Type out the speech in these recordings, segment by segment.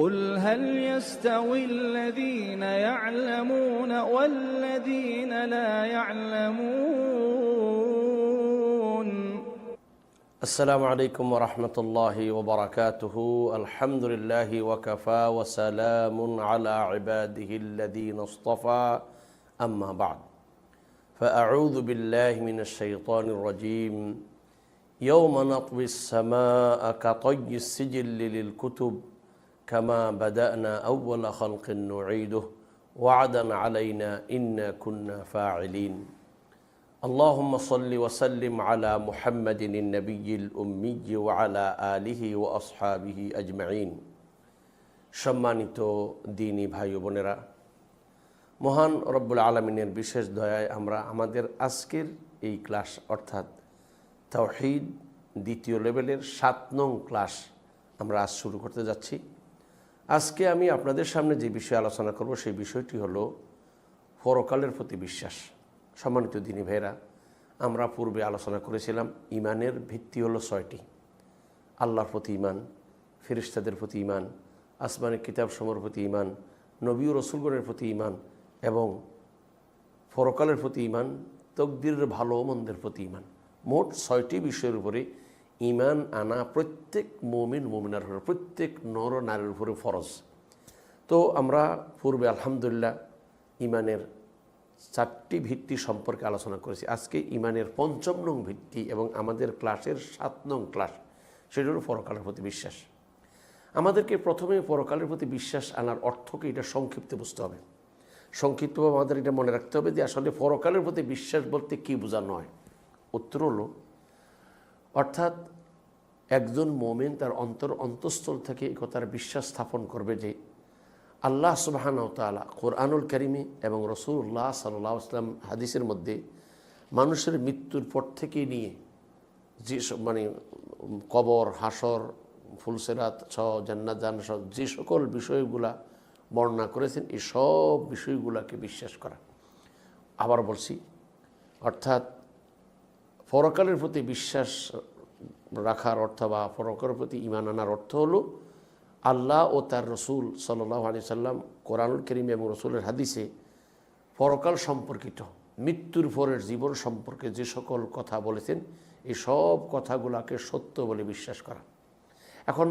قل هل يستوي الذين يعلمون والذين لا يعلمون؟ السلام عليكم ورحمة الله وبركاته. الحمد لله وكفى وسلام على عباده الذين اصطفى. أما بعد فأعوذ بالله من الشيطان الرجيم. يوم نطوي السماء كطي السجل للكتب. كما بدأنا أول خلق نعيده وعدا علينا إنا كنا فاعلين اللهم صل وسلم على محمد النبي الأمي وعلى آله وأصحابه أجمعين সম্মানিত দিনী ভাই ও বোনেরা মহান রব্বুল আলমিনের বিশেষ দয়ায় আমরা আমাদের আজকের এই ক্লাস অর্থাৎ তাওহিদ দ্বিতীয় লেভেলের সাত নং ক্লাস আমরা আজ শুরু করতে যাচ্ছি আজকে আমি আপনাদের সামনে যে বিষয়ে আলোচনা করব, সেই বিষয়টি হলো পরকালের প্রতি বিশ্বাস। সম্মানিত দিনী ভাইরা আমরা পূর্বে আলোচনা করেছিলাম, ইমানের ভিত্তি হলো ছয়টি। আল্লাহর প্রতি ইমান ফেরিস্তাদের প্রতি ইমান আসমানি কিতাব সমর প্রতি ইমান নবী ও রসুলগণের প্রতি ইমান এবং ফরকালের প্রতি ইমান তকদিরের ভালো মন্দের প্রতি ইমান মোট ছয়টি বিষয়ের উপরে ইমান আনা প্রত্যেক মমিন, মমিনার উপরে, প্রত্যেক নর নারীর উপরে ফরজ। তো আমরা পূর্বে আলহামদুলিল্লাহ ইমানের চারটি ভিত্তি সম্পর্কে আলোচনা করেছি। আজকে ইমানের পঞ্চম নং ভিত্তি এবং আমাদের ক্লাসের সাত নং ক্লাস সেটা হলো পরকালের প্রতি বিশ্বাস। আমাদেরকে প্রথমে পরকালের প্রতি বিশ্বাস আনার অর্থকে এটা সংক্ষিপ্ত বুঝতে হবে। সংক্ষিপ্তভাবে আমাদের এটা মনে রাখতে হবে যে আসলে পরকালের প্রতি বিশ্বাস বলতে কী বোঝানো হয়? উত্তর হলো অর্থাৎ একজন মোমেন তার অন্তর অন্তঃস্থল থেকে এই কথার বিশ্বাস স্থাপন করবে যে আল্লাহ সুবাহানাউ তালা কোরআনুল করিমে এবং রসুল্লাহ সাল্লাহ আসলাম হাদিসের মধ্যে মানুষের মৃত্যুর পর থেকে নিয়ে যে সব- মানে কবর, হাসর, ফুলসেরাত ছ জান্নাত জান যে সকল বিষয়গুলা বর্ণনা করেছেন, এই সব বিষয়গুলাকে বিশ্বাস করা। আবার বলছি, অর্থাৎ পরকালের প্রতি বিশ্বাস রাখার অর্থ বা পরকালের প্রতি ইমান আনার অর্থ হলো আল্লাহ ও তার রসুল সাল্লাহ আলি সাল্লাম কোরআনুল করিম এবং রসুলের হাদিসে পরকাল সম্পর্কিত, মৃত্যুর পরের জীবন সম্পর্কে যে সকল কথা বলেছেন, এই সব কথাগুলোকে সত্য বলে বিশ্বাস করা। এখন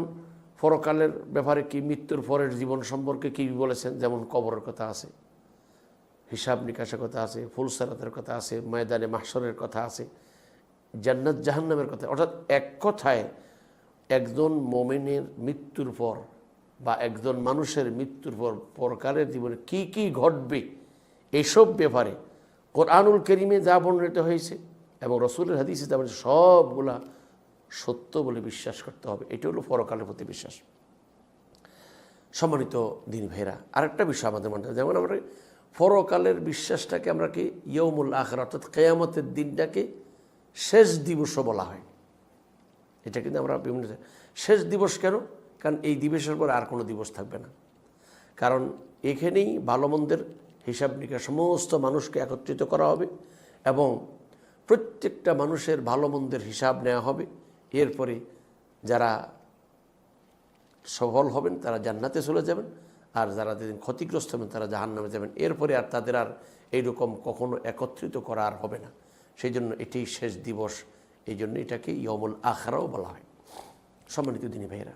পরকালের ব্যাপারে কি মৃত্যুর পরের জীবন সম্পর্কে কী বলেছেন? যেমন কবরের কথা আছে, হিসাব নিকাশের কথা আছে ফুলসারাতের কথা আছে, ময়দানে মাহসরের কথা আছে জান্নাত জাহান্নামের কথা। অর্থাৎ এক কথায় একজন মোমেনের মৃত্যুর পর বা একজন মানুষের মৃত্যুর পর পরকালের জীবনে কি কি ঘটবে এসব ব্যাপারে কোরআনুল করিমে যা বর্ণিত হয়েছে এবং রসুলের হাদিসে যা সবগুলা সত্য বলে বিশ্বাস করতে হবে। এটা হলো পরকালের প্রতি বিশ্বাস। সম্মানিত দিন ভাইরা আরেকটা বিষয় আমাদের মনে হয় যেমন আমরা পরকালের বিশ্বাসটাকে আমরা কি ইয়মুল আখর অর্থাৎ কেয়ামতের দিনটাকে শেষ দিবসও বলা হয়। এটা কিন্তু আমরা বিভিন্ন শেষ দিবস কেন? কারণ এই দিবসের পর আর কোনো দিবস থাকবে না। কারণ এখানেই ভালো মন্দের হিসাব নিকাশ সমস্ত মানুষকে একত্রিত করা হবে এবং প্রত্যেকটা মানুষের ভালো মন্দের হিসাব নেওয়া হবে। এরপরে যারা সফল হবেন, তারা জান্নাতে চলে যাবেন। আর যারা যেদিন ক্ষতিগ্রস্ত হবেন, তারা জাহান নামে যাবেন। এরপরে আর তাদের আর এইরকম কখনো একত্রিত করা আর হবে না। সেই জন্য এটাই শেষ দিবস। এই জন্য এটাকে ইয়মুল আখরাও বলা হয়। সম্মানিত দিনী ভাইয়েরা,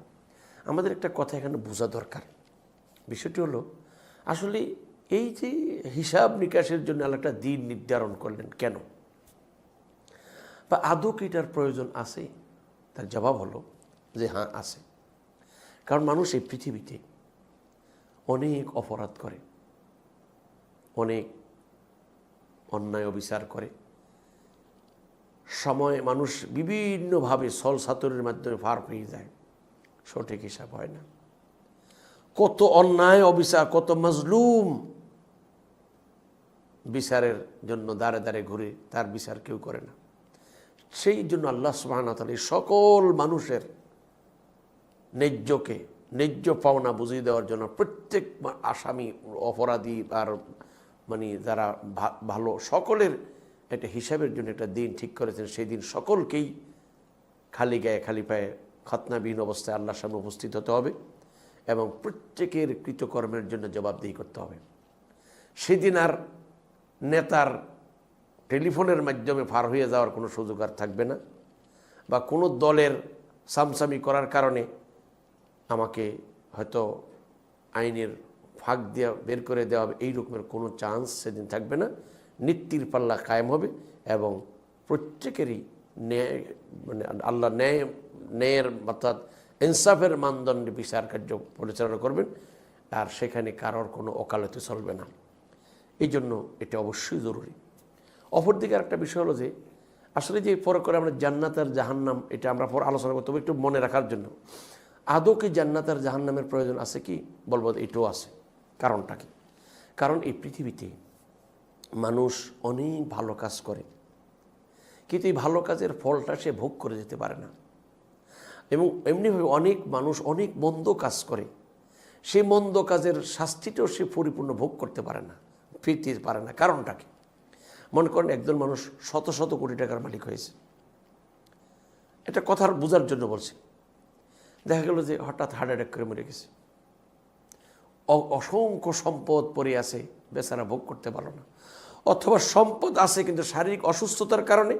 আমাদের একটা কথা এখানে বোঝা দরকার। বিষয়টি হলো, আসলে এই যে হিসাব নিকাশের জন্য একটা দিন নির্ধারণ করলেন কেন? বা আদৌ কি এটার প্রয়োজন আছে? তার জবাব হলো যে হ্যাঁ আছে। কারণ মানুষ এই পৃথিবীতে অনেক অপরাধ করে, অনেক অন্যায় অবিচার করে সময় মানুষ বিভিন্নভাবে সল সাতরের মাধ্যমে পার পেয়ে যায়। সঠিক হিসাব হয় না। কত অন্যায়, অবিচার, কত মজলুম বিচারের জন্য দাঁড়ে দাঁড়ে ঘুরে তার বিচার কেউ করে না। সেই জন্য আল্লাহ সুবাহন এই সকল মানুষের ন্যায্যকে, ন্যায্য পাওনা বুঝিয়ে দেওয়ার জন্য প্রত্যেক আসামি, অপরাধী আর মানে যারা ভালো সকলের একটা হিসাবের জন্য একটা দিন ঠিক করেছেন, সেই দিন সকলকেই খালি গায়ে খালি পায়ে খতনাবিহীন অবস্থায় আল্লাহর সামনে উপস্থিত হতে হবে এবং প্রত্যেকের কৃতকর্মের জন্য জবাবদিহি করতে হবে। সেদিন আর নেতার টেলিফোনের মাধ্যমে ফার হয়ে যাওয়ার কোনো সুযোগ আর থাকবে না বা কোনো দলের সামসামি করার কারণে আমাকে হয়তো আইনের ফাঁক দেওয়া বের করে দেওয়া হবে, এই রকমের কোনো চান্স সেদিন থাকবে না। নিত্যির পাল্লা কায়েম হবে এবং প্রত্যেকেরই ন্যায় মানে আল্লাহ ন্যায়, ন্যায়ের অর্থাৎ ইনসাফের মানদণ্ডে বিচার কার্য পরিচালনা করবেন, আর সেখানে কারোর কোনো ওকালতি চলবে না। এই জন্য এটা অবশ্যই জরুরি। অপরদিকে একটা বিষয় হলো যে, আসলে যে পরে করে আমরা জান্নাত আর জাহান্নাম, এটা আমরা পর আলোচনা করতে হবে একটু মনে রাখার জন্য। আদৌ কি জান্নাত আর জাহান্নামের প্রয়োজন আছে কি? বলব এটাও আছে। কারণটা কি? কারণ এই পৃথিবীতে মানুষ অনেক ভালো কাজ করে। কিন্তু এই ভালো কাজের ফলটা সে ভোগ করে যেতে পারে না। এবং এমনিভাবে অনেক মানুষ অনেক মন্দ কাজ করে। সেই মন্দ কাজের শাস্তিটাও সে পরিপূর্ণ ভোগ করতে পারে না, ফিরতে পারে না। কারণটা কি মনে করেন একজন মানুষ শত শত কোটি টাকার মালিক হয়েছে। এটা কথার বোঝার জন্য বলছি। দেখা গেল যে হঠাৎ হার্ট অ্যাটাক করে মরে গেছে। অসংখ্য সম্পদ পড়ে আছে, বেচারা ভোগ করতে পারল না। অথবা সম্পদ আছে কিন্তু শারীরিক অসুস্থতার কারণে,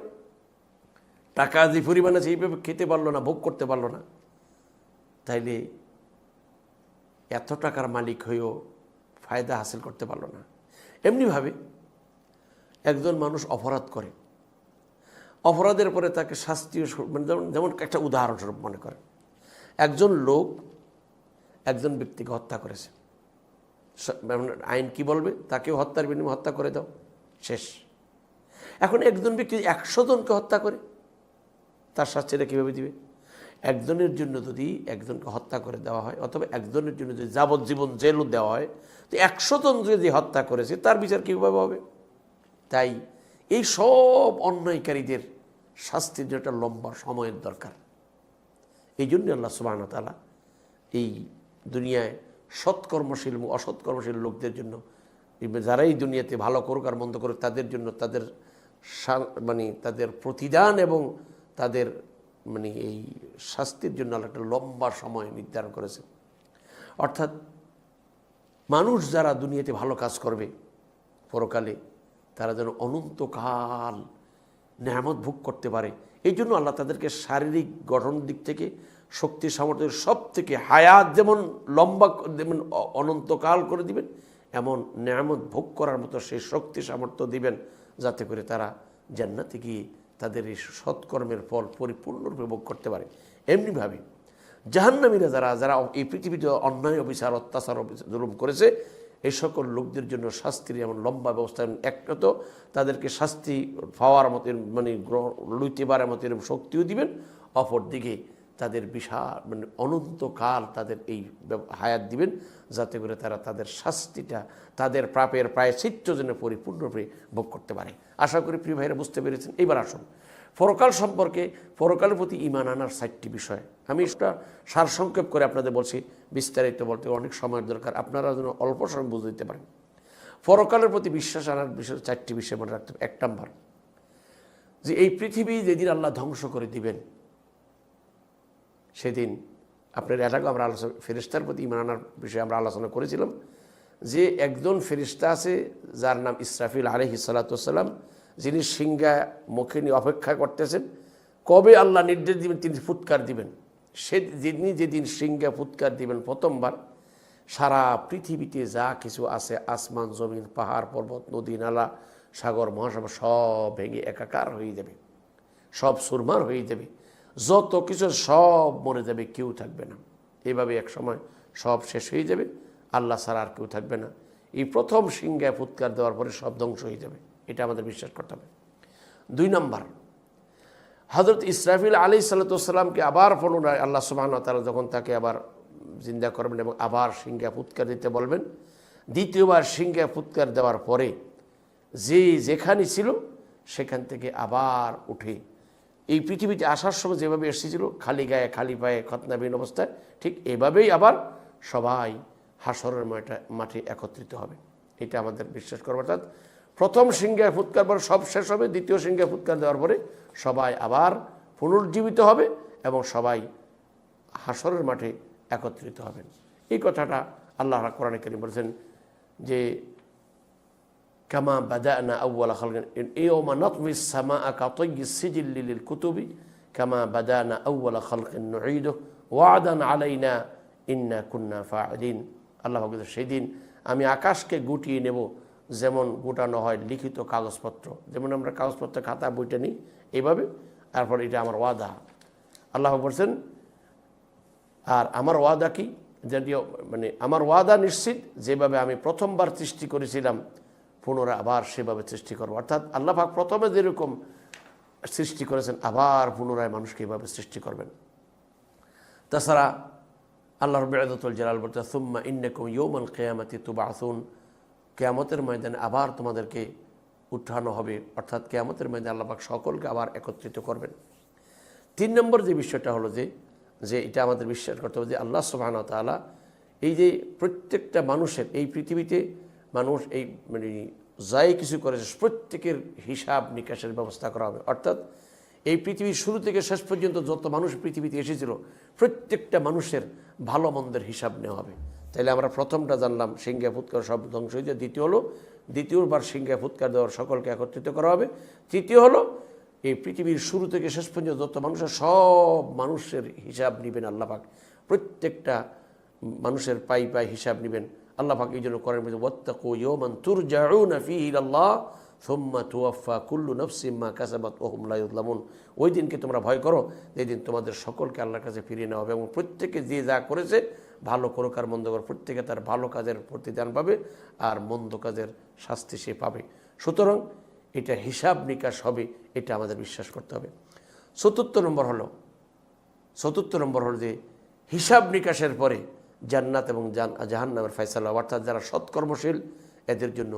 টাকা যে পরিমাণ আছে এইভাবে খেতে পারল না, ভোগ করতে পারল না, তাইলে এত টাকার মালিক হয়েও ফায়দা হাসিল করতে পারল না। এমনিভাবে একজন মানুষ অপরাধ করে। অপরাধের পরে তাকে শাস্তিও মানে যেমন যেমন একটা উদাহরণস্বরূপ মনে করেন। একজন লোক একজন ব্যক্তিকে হত্যা করেছে। মানে আইন কি বলবে? তাকেও হত্যার বিনিময়ে হত্যা করে দাও। শেষ। এখন একজন ব্যক্তি একশো জনকে হত্যা করে, তার শাস্তিটা কীভাবে দিবে? একজনের জন্য যদি একজনকে হত্যা করে দেওয়া হয়, অথবা একজনের জন্য যদি যাবজ্জীবন জেলও দেওয়া হয়, তো একশো জন যদি হত্যা করেছে, তার বিচার কীভাবে হবে? তাই এই সব অন্যায়কারীদের শাস্তির জন্য একটা লম্বা সময়ের দরকার। এই জন্য আল্লাহ সুবাহ তালা এই দুনিয়ায় সৎকর্মশীল অসৎকর্মশীল লোকদের জন্য এই যারা এই দুনিয়াতে ভালো করুক আর মন্দ করুক, তাদের জন্য তাদের মানে তাদের প্রতিদান এবং তাদের মানে এই শাস্তির জন্য একটা লম্বা সময় নির্ধারণ করেছে। অর্থাৎ মানুষ যারা দুনিয়াতে ভালো কাজ করবে, পরকালে তারা যেন অনন্তকাল নেহামত ভোগ করতে পারে, এই জন্য আল্লাহ তাদেরকে শারীরিক গঠন দিক থেকে, শক্তি সামর্থ্যের সব থেকে হায়াত যেমন লম্বা, যেমন অনন্তকাল করে দিবেন এমন নেয়ামত ভোগ করার মতো সেই শক্তি সামর্থ্য দিবেন যাতে করে তারা জান্নাতে গিয়ে তাদের এই সৎকর্মের ফল পরিপূর্ণরূপে ভোগ করতে পারে। এমনিভাবে জাহান্নামীরা যারা যারা এই পৃথিবীতে অন্যায় অবিচার, অত্যাচার জুলুম করেছে, এই সকল লোকদের জন্য শাস্তির এমন লম্বা ব্যবস্থা একটা তো তাদেরকে শাস্তি পাওয়ার মতো মানে গ্রহণ লইতে পারার মতো এরকম শক্তিও দিবেন। অপরদিকে তাদের বিশাল মানে অনন্তকাল তাদের এই হায়াত দিবেন, যাতে করে তারা তাদের শাস্তিটা, তাদের প্রাপের প্রায় চিত্র যেন পরিপূর্ণরূপে ভোগ করতে পারে। আশা করি প্রিয় ভাইরা বুঝতে পেরেছেন। এইবার আসুন। পরকাল সম্পর্কে পরকালের প্রতি ইমান আনার সাতটি বিষয়। আমি এটা সারসংক্ষেপ করে আপনাদের বলছি, বিস্তারিত বলতে অনেক সময়ের দরকার। আপনারা যেন অল্প সময় বুঝে দিতে পারেন। পরকালের প্রতি বিশ্বাস আনার বিষয়, চারটি বিষয় মনে রাখতে হবে। এক নম্বর, যে এই পৃথিবী যেদিন আল্লাহ ধ্বংস করে দিবেন সেদিন আপনার আগেও আমরা আলোচনা ফেরিস্তার প্রতি ইমান আনার বিষয়ে আমরা আলোচনা করেছিলাম যে একজন ফেরিস্তা আছে যার নাম ইসরাফিল আলহি সালাতাম যিনি সিংহা মুখে নিয়ে অপেক্ষা করতেছেন, কবে আল্লাহ নির্দেশ দিবেন তিনি ফুৎকার দিবেন? সে যিনি যেদিন সিংহা ফুৎকার দিবেন প্রথমবার, সারা পৃথিবীতে যা কিছু আছে, আসমান, জমিন, পাহাড়, পর্বত, নদী, নালা, সাগর, মহাসাগর, সব ভেঙে একাকার হয়ে যাবে, সব সুরমার হয়ে যাবে। যত কিছু সব মরে যাবে, কেউ থাকবে না। এভাবে এক সময় সব শেষ হয়ে যাবে, আল্লাহ ছাড়া আর কেউ থাকবে না। এই প্রথম সিংহায় ফুৎকার দেওয়ার পরে সব ধ্বংস হয়ে যাবে, এটা আমাদের বিশ্বাস করতে হবে। দুই নম্বর হজরত ইসরাফিল আলী সাল্লাতামকে আবার পুনরায় আল্লাহ সুবাহন তারা যখন তাকে আবার জিন্দা করবেন এবং আবার সিংহা ফুৎকার দিতে বলবেন, দ্বিতীয়বার সিংহা ফুৎকার দেওয়ার পরে যে যেখানে ছিল, সেখান থেকে আবার উঠে এই পৃথিবীতে আসার সময় যেভাবে এসেছিল, খালি গায়ে, খালি পায়ে, খতনাবিহীন অবস্থায়, ঠিক এভাবেই আবার সবাই হাসরের মাঠে মাঠে একত্রিত হবে। এটা আমাদের বিশ্বাস করব। অর্থাৎ প্রথম সিংহায় ফুৎকার পরে সব শেষ হবে, দ্বিতীয় সিংহায় ফুৎকার দেওয়ার পরে সবাই আবার পুনর্জীবিত হবে এবং সবাই হাসরের মাঠে একত্রিত হবেন এই কথাটা আল্লাহ কোরআন কেন বলেছেন যে কামা বাদানা আউ্বালা খালগান ইয়মা নতমি সামা আকা তৈগি সিজিল্লিল কুতুবি কামা বাদানা আউ্বালা খালকিন নুঈদ ওয়াদান আলাইনা ইন্না কুন্না ফাআলিন আল্লাহ বলছেন সেই দিন আমি আকাশকে গুটিয়ে নেব যেমন গোটানো হয় লিখিত কাগজপত্র। যেমন আমরা কাগজপত্র খাতা, বইটা নিই এইভাবে তারপর এটা আমার ওয়াদা। আল্লাহ বলছেন, আর আমার ওয়াদা কি? যদিও মানে আমার ওয়াদা নিশ্চিত। যেভাবে আমি প্রথমবার সৃষ্টি করেছিলাম পুনরায় আবার সেভাবে সৃষ্টি করব। অর্থাৎ আল্লাহ পাক প্রথমে যেরকম সৃষ্টি করেছেন, আবার পুনরায় মানুষকে এভাবে সৃষ্টি করবেন। তাছাড়া আল্লাহ রবিআতুল জালাল বলতে, সুম্মা ইন্নাকুম ইয়ৌমাল কেয়ামাতি তুবা আসুন কেয়ামতের ময়দানে আবার তোমাদেরকে উঠানো হবে। অর্থাৎ কেয়ামতের ময়দানে আল্লাহ পাক সকলকে আবার একত্রিত করবেন। তিন নম্বর যে বিষয়টা হলো যে যে এটা আমাদের বিশ্বাস করতে হবে যে আল্লাহ সুবাহ তালা এই যে প্রত্যেকটা মানুষের এই পৃথিবীতে মানুষ এই মানে যাই কিছু করেছে প্রত্যেকের হিসাব নিকাশের ব্যবস্থা করা হবে। অর্থাৎ এই পৃথিবীর শুরু থেকে শেষ পর্যন্ত যত মানুষ পৃথিবীতে এসেছিল, প্রত্যেকটা মানুষের ভালো মন্দের হিসাব নেওয়া হবে। তাইলে আমরা প্রথমটা জানলাম সিংহা ফুৎকার সব ধ্বংস হয়ে যায়। দ্বিতীয় হলো, দ্বিতীয়বার সিংহা ফুৎকার দেওয়ার সকলকে একত্রিত করা হবে। তৃতীয় হলো, এই পৃথিবীর শুরু থেকে শেষ পর্যন্ত যত মানুষের, সব মানুষের হিসাব নেবেন আল্লাপাক। প্রত্যেকটা মানুষের পাই পাই হিসাব নেবেন। আল্লাপাক এই জন্য করেন ওয়াত্তাকু ইয়মান তুরজাউনা ফিহি ইলাল্লাহ সুম্মা তুয়াফা কুল্লু নফসিম্মা কাসাবাত ওহুম লা ইউযলামুন ওই দিনকে তোমরা ভয় করো, যেই দিন তোমাদের সকলকে আল্লাহর কাছে ফিরিয়ে নেওয়া হবে এবং প্রত্যেকে যে যা করেছে ভালো করুক আর মন্দ করুক, প্রত্যেকে তার ভালো কাজের প্রতিদান পাবে আর মন্দ কাজের শাস্তি সে পাবে। সুতরাং এটা হিসাব নিকাশ হবে, এটা আমাদের বিশ্বাস করতে হবে। চতুর্থ নম্বর হলো, চতুর্থ নম্বর হলো যে হিসাব নিকাশের পরে জান্নাত এবং জাহান্নামের ফয়সালা হবে অর্থাৎ যারা সৎকর্মশীল, এদের জন্য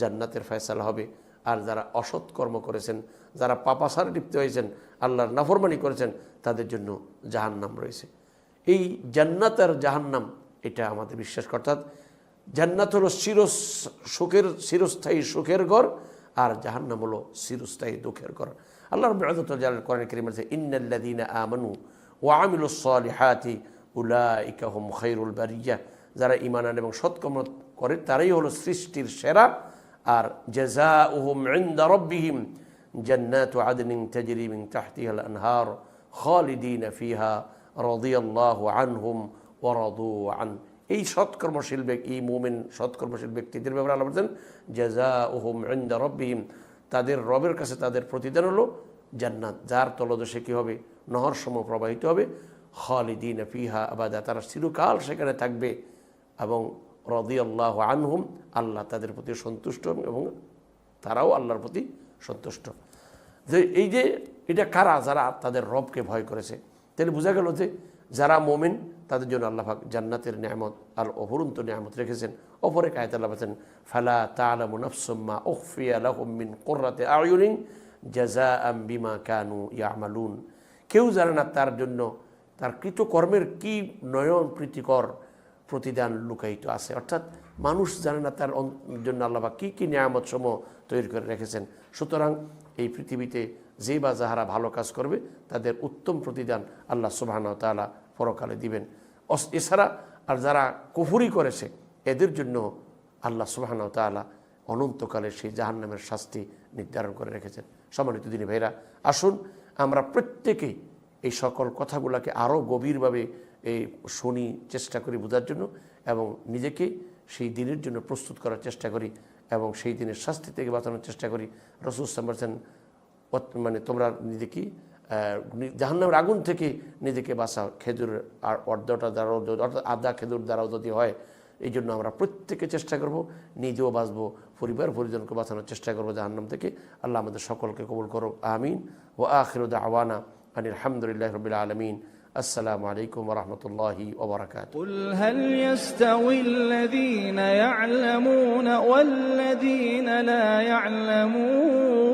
জান্নাতের ফয়সালা হবে। আর যারা অসৎকর্ম করেছেন, যারা পাপাসার লিপ্ত হয়েছেন, আল্লাহর নাফরমানি করেছেন, তাদের জন্য জাহান্নাম রয়েছে। এই জান্নাত আর জাহান্নাম, এটা আমাদের বিশ্বাস অর্থাৎ জান্নাত হলো চির সুখের, চিরস্থায়ী সুখের ঘর, আর জাহান্নাম হলো চিরস্থায়ী দুঃখের ঘর। আল্লাহ জাল করেন করিম আমানু ও আমিল সালিহাতি উলাইকা হুম খৈরুল বারিয়া। যারা ইমান আন এবং সৎকর্ম করে, তারাই হলো সৃষ্টির সেরা। আর জেজা উহুম রব্বিহিম জান্নাতু আদনিন তাজরি মিন তাহতিহা আল আনহার খালিদিন ফিহা রাদিয়াল্লাহু আনহুম ওয়া রাদু আন। এই সৎকর্মশীল ব্যক্তি এই মোমেন সৎকর্মশীল ব্যক্তিদের ব্যাপারে আল্লাহ বলছেন জেজা ওহম ইন্দা রব্বিহিম তাদের রবের কাছে তাদের প্রতিদান হলো জান্নাত। যার তলদেশে কী হবে? নহর সম প্রবাহিত হবে। খালিদিন ফিহা আবাদা। তারা চিরকাল সেখানে থাকবে এবং রদি আল্লাহ আনহুম আল্লাহ তাদের প্রতি সন্তুষ্ট এবং তারাও আল্লাহর প্রতি সন্তুষ্ট। যে এই যে এটা কারা যারা তাদের রবকে ভয় করেছে? তাহলে বোঝা গেল যে যারা মোমেন, তাদের জন্য আল্লাহাক জান্নাতের নিয়ামত আর অপরন্ত নিয়ামত রেখেছেন। অপরে কায়ত আল্লাহ বলছেন, ফালা তালামু নফসম্মা ওফিয়া লাহমিন কোর্রাতে আয়ুনিং জাজা আম বিমা কানু ইয়ামালুন। কেউ জানে না তার জন্য তার কৃতকর্মের কি নয়ন প্রীতিকর প্রতিদান লুকায়িত আছে? অর্থাৎ মানুষ জানে না তার জন্য আল্লাহ কী কী নিয়ামত সমূহ তৈরি করে রেখেছেন। সুতরাং এই পৃথিবীতে যে বা যাহারা ভালো কাজ করবে, তাদের উত্তম প্রতিদান আল্লাহ সুবাহান তালা পরকালে দিবেন। এছাড়া আর যারা কুফুরি করেছে, এদের জন্য আল্লাহ সুবাহান তালা অনন্তকালে সেই জাহান্নামের শাস্তি নির্ধারণ করে রেখেছেন। সম্মানিত দিনী ভাইরা, আসুন আমরা প্রত্যেকেই এই সকল কথাগুলোকে আরও গভীরভাবে এই শুনি চেষ্টা করি বোঝার জন্য এবং নিজেকে সেই দিনের জন্য প্রস্তুত করার চেষ্টা করি এবং সেই দিনের শাস্তি থেকে বাঁচানোর চেষ্টা করি। রসুল বলছেন মানে তোমরা নিজেকে জাহান্নামের আগুন থেকে নিজেকে বাঁচাও। খেজুরের আর অর্ধটা দ্বারাও অর্থাৎ আদা খেজুর দ্বারাও যদি হয়, এই জন্য আমরা প্রত্যেকে চেষ্টা করব, নিজেও বাঁচবো, পরিবার পরিজনকে বাঁচানোর চেষ্টা করব জাহান্নাম থেকে। আল্লাহ আমাদের সকলকে কবুল করো আমিন। ও আখিরুদ আওয়ানা أن الحمد لله رب العالمين. السلام عليكم ورحمة الله وبركاته. قل هل يستوي الذين يعلمون والذين لا يعلمون؟